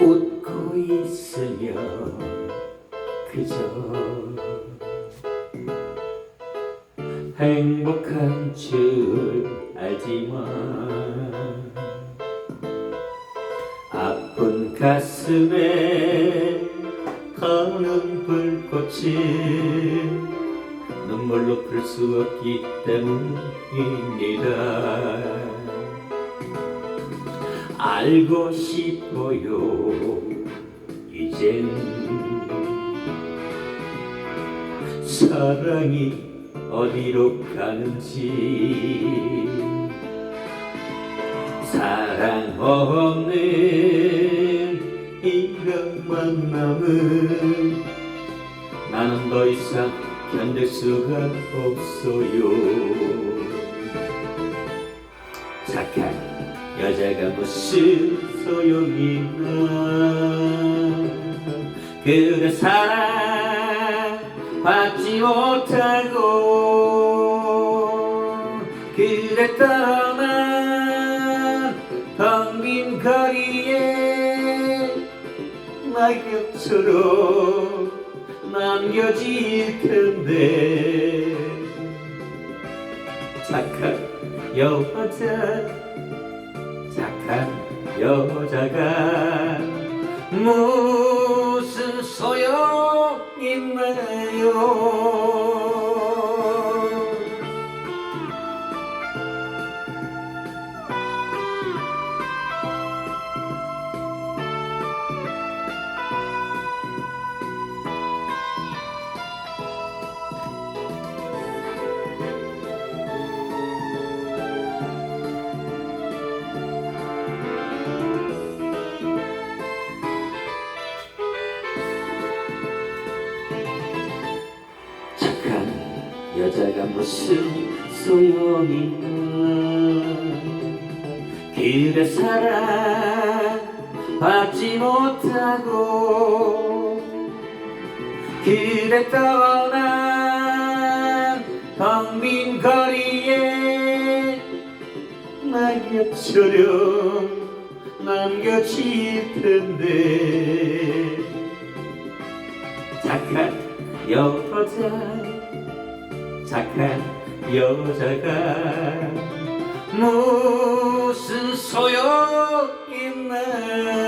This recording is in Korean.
웃고 있으며 그저 행복한 줄 알지만 아픈 가슴에 터는 불꽃이 눈물로 풀 수 없기 때문입니다. 알고 싶어요, 이젠 사랑이 어디로 가는지. 사랑 없는 이런 만남은 나는 더 이상 견딜 수가 없어요. 착한 여자가 무슨 소용이나. 그대 사랑 받지 못하고 그대 떠난 텅빈 거리에 낙엽처럼 남겨질 텐데. 착한 여자 여자가 무슨 소용 있나요 여자가 무슨 소용이나? 그대 사랑 받지 못하고 그대 떠난 텅빈 거리에 낙엽처럼 남겨질 텐데. 착한 여자 착한 여자가 무슨 소용 있나요